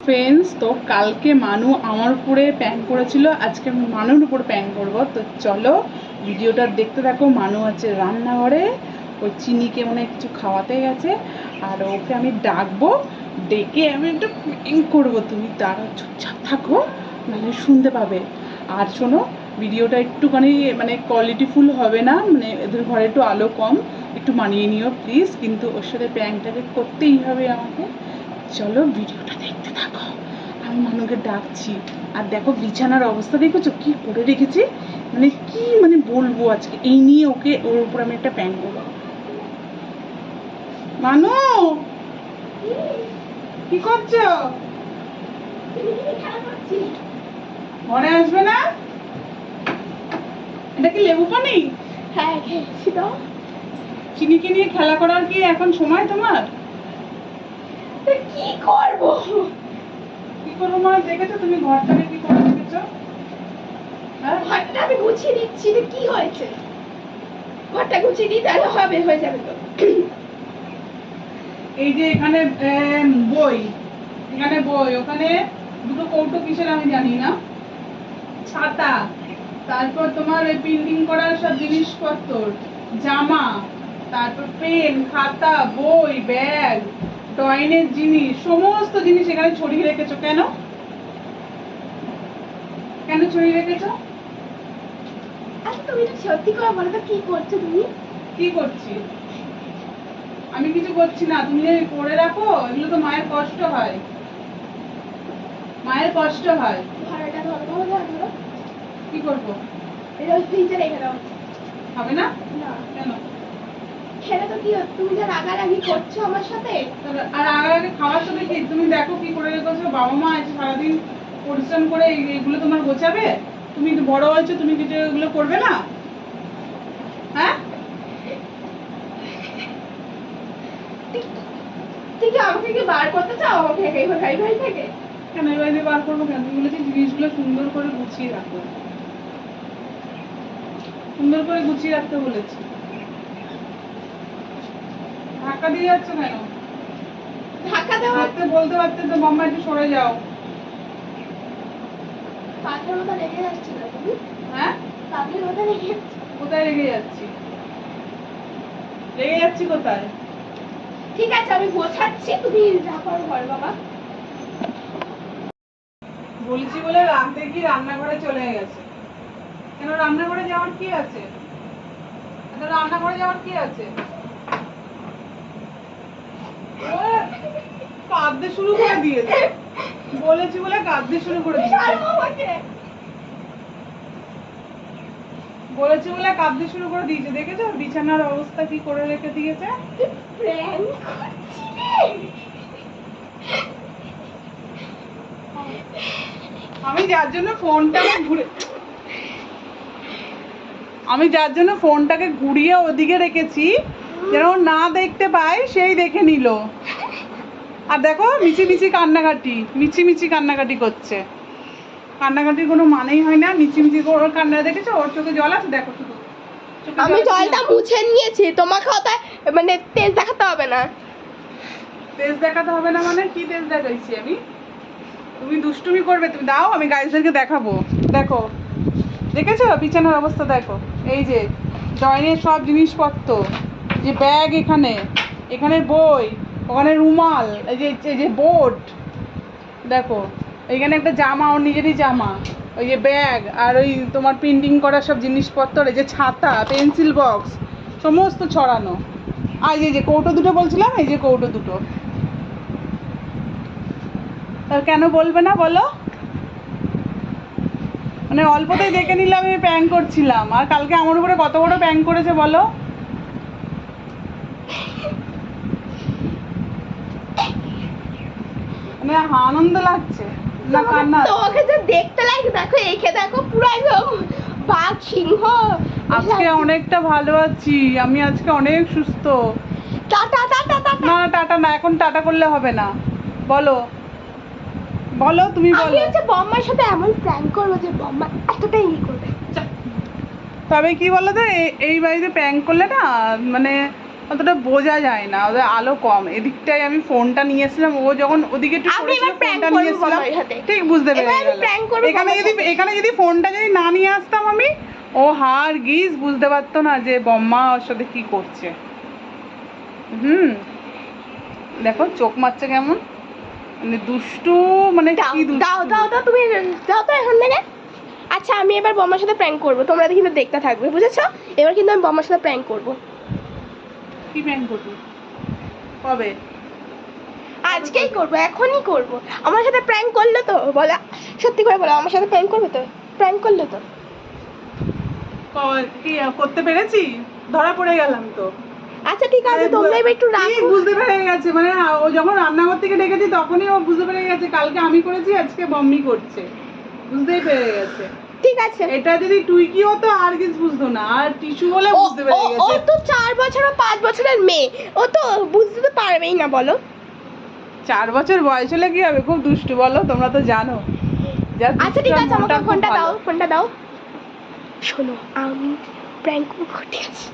Friends তো কালকে মানু আমার উপরে প্যাং করেছিল, আজকে আমি মানুর উপর প্যাং করব। তো চলো ভিডিওটা দেখতে থাকো, মানু আছে রান্নাঘরে ওই চিনিকে মনে কিছু খাওয়াতে গেছে, আর ওকে আমি ডাকবো, ডেকে আমি একটা প্যাং করব। তুমি তারা চুপচাপ থাকো মানে শুনতে পাবে। আর শোনো, ভিডিওটা একটুখানি মানে কোয়ালিটিফুল হবে না মানে এদের ঘরে একটু আলো কম, একটু মানিয়ে নিও প্লিজ কিন্তু ওর সাথে প্যাংটাকে করতেই হবে আমাকে। চলো ভিডিওটা দেখতে থাকো। আমি মানুকে ডাকছি। আর দেখো বিছানার অবস্থা দেখেছ? কি করে রেখেছি? মানে কি মানে বলব আজকে? এই নিয়ে ওকে ওর উপর আমি একটা প্যান করব। মানু! কি করছ? ঘরে আসবে না? এটা কি লেবু পানি? হ্যাঁ খেয়েছি তো। চিনিকে নিয়ে খেলা করার কি এখন সময় তোমার? কি করব? কি করব মা? দেখেছ তুমি ঘরটাকে কি করে রেখেছো হ্যাঁ? ঘরটা আমি গুছিয়ে দিচ্ছি তো কি হয়েছে? ঘরটা গুছিয়ে দিই তাহলে হবে হয়ে যাবে তো। এই যে এখানে বই। এখানে বই। ওখানে দুটো কৌটো কিসের আমি জানি না। ছাতা। তারপর তোমার এই প্রিন্টিং করার সব জিনিসপত্র। জামা। তারপর পেন খাতা বই ব্যাগ ড্রয়িংয়ের জিনিস সমস্ত জিনিস এখানে ছড়িয়ে রেখেছো কেন? কেন ছড়িয়ে রেখেছো? আচ্ছা তুমি তো সত্যি করে বলো তো কি করছ তুমি? কি করছি? আমি কিছু করছি না তুমি করে রাখো এগুলো তো মায়ের কষ্ট হয়। মায়ের কষ্ট হয়। ধরো ধরো কি করব? এটা ওই ফ্রিজে রেখে দাও। হবে না? না। কেন? খেলে তো কি তুমি যে রাগারাগি করছ আমার সাথে? আর আগে খাওয়ার সাথে কি? তুমি দেখো কি করে রেখেছো বাবা মা সারাদিন পরিশ্রম করে এগুলো তোমার গোছাবে? তুমি বড় হয়েছো তুমি কিছু এগুলো করবে না? হ্যাঁ? ঠিক আমাকে কি বার করতে চাও আমাকে ভাই ভাই থেকে? কেন বার করব কেন? তুমি বলেছি জিনিসগুলো সুন্দর করে গুছিয়ে রাখো। সুন্দর করে গুছিয়ে রাখতে বলেছি। ধাক্কা দিয়ে যাচ্ছ কেন? ধাক্কা দেওয়া থাকতে বলতে পারতে তো মাম্মা একটু সরে যাও। মতো যাচ্ছে না তুমি? হ্যাঁ? মতো যাচ্ছে কোথায় রেগে যাচ্ছি? রেগে যাচ্ছি কোথায়? ঠিক আছে আমি গোছাচ্ছি তুমি যা করো করো বাবা। বলছি বলে রাতে কি রান্নাঘরে চলে গেছে। কেন রান্নাঘরে যাওয়ার কি আছে? রান্নাঘরে যাওয়ার কি আছে? কাঁদতে শুরু করে দিয়েছে। বলেছি বলে কাঁদতে শুরু করে দিয়েছে। বলেছি বলে কাঁদতে শুরু করে দিয়েছে। দেখেছ? বিছানার অবস্থা কি করে রেখে দিয়েছে? আমি যার জন্য ফোনটাকে ঘুরে আমি যার জন্য ফোনটাকে ঘুরিয়ে ওদিকে রেখেছি যেন না দেখতে পায় সেই দেখে নিল। আর দেখো মিচি মিচি কান্নাকাটি মিচি মিচি কান্নাকাটি করছে। কান্নাকাটির কোনো মানেই হয় না মিচি মিচি করে ওর কান্না দেখেছ? ওর চোখে জল আছে? দেখো শুধু। আমি জলটা মুছে নিয়েছি তোমাকে হয়তো মানে তেজ দেখাতে হবে না। তেজ দেখাতে হবে না মানে? কি তেজ দেখাইছি আমি? তুমি দুষ্টুমি করবে তুমি দাও আমি গাইজদেরকে দেখাবো। দেখো দেখেছ? বিছানার অবস্থা দেখো। এই যে জয়েনের সব জিনিসপত্র। যে ব্যাগ এখানে এখানে বই, ওখানে রুমাল, এই যে এই যে বোর্ড। দেখো, এখানে একটা জামা, ওর নিজেরই জামা। ওই যে ব্যাগ, আর ওই তোমার প্রিন্টিং করার সব জিনিসপত্র, এই যে ছাতা পেন্সিল বক্স সমস্ত ছড়ানো। আর এই যে কৌটো দুটো বলছিলাম, এই যে কৌটো দুটো। আর কেন বলবে না বলো? মানে অল্পতেই দেখে নিলাম আমি প্যাং করছিলাম। আর কালকে আমার উপরে কত বড় প্যাং করেছে বলো? মানে আনন্দ লাগছে না কান্না তোমাকে যে দেখতে লাগে দেখো দেখো পুরো একদম বাঘ সিংহ। আজকে অনেকটা ভালো আছি আমি আজকে অনেক সুস্থ। টাটা টাটা টাটা না টাটা না এখন টাটা করলে হবে না। বলো। বলো তুমি আমি বলো। হচ্ছে বম্মার সাথে এমন প্ল্যান করব যে বম্মা এতটাই ই করবে। তবে কি বলো তো এই- এই বাড়িতে প্র্যাঙ্ক করলে না মানে অতটা বোঝা যায় না ওদের আলো কম। এদিকটায় আমি ফোনটা নিয়ে এসেছিলাম ও যখন ওদিকে একটু আমি এবার prank ফোনটা করব নিয়ে এসেছিলাম ঠিক বুঝতে পেরে গেল এখানে যদি এখানে যদি ফোনটা যদি না নিয়ে আসতাম আমি ও হার গিজ বুঝতে পারতো না যে বম্মা ওর সাথে কি করছে। হুম। দেখো চোখ মারছে কেমন? মানে দুষ্টু মানে কি দুষ্টু? দাও দাও দাও তুমি দাও তো এখন থেকে আচ্ছা আমি এবার বম্মার সাথে প্র্যাঙ্ক করব তোমরা কিন্তু দেখতে থাকবে বুঝেছ? এবার কিন্তু আমি বম্মার সাথে প্র্যাঙ্ক করব। করবি? কবে? আজকেই করব এখনই করব। আমার সাথে প্র্যাঙ্ক করলে তো বলো সত্যি করে বলো আমার সাথে প্র্যাঙ্ক করবে তো? প্র্যাঙ্ক করলে তো? কি করতে পেরেছি? ধরা পড়ে গেলাম তো। আচ্ছা ঠিক আছে তোমরা এবার একটু রাখো। বুঝতে পেরে গেছে মানে ও যখন রান্নাঘর থেকে ডেকেছি তখনই ও বুঝতে পেরে গেছে কালকে আমি করেছি আজকে বম্মি করছে। বুঝতেই পেরে গেছে। ঠিক আছে। এটা যদি টুইকি হতো আর কিছু বুঝতো না আর টিস্যু বলে বুঝতে পেরে গেছে ও তো চার বছর আর পাঁচ বছরের মেয়ে। ও তো বুঝতে তো পারবেই না বলো। চার বছর বয়স হলে কি হবে? খুব দুষ্টু বলো তোমরা তো জানো। আচ্ছা ঠিক আছে আমাকে ফোনটা দাও ফোনটা দাও। শোনো আমি প্র্যাঙ্ক আছে।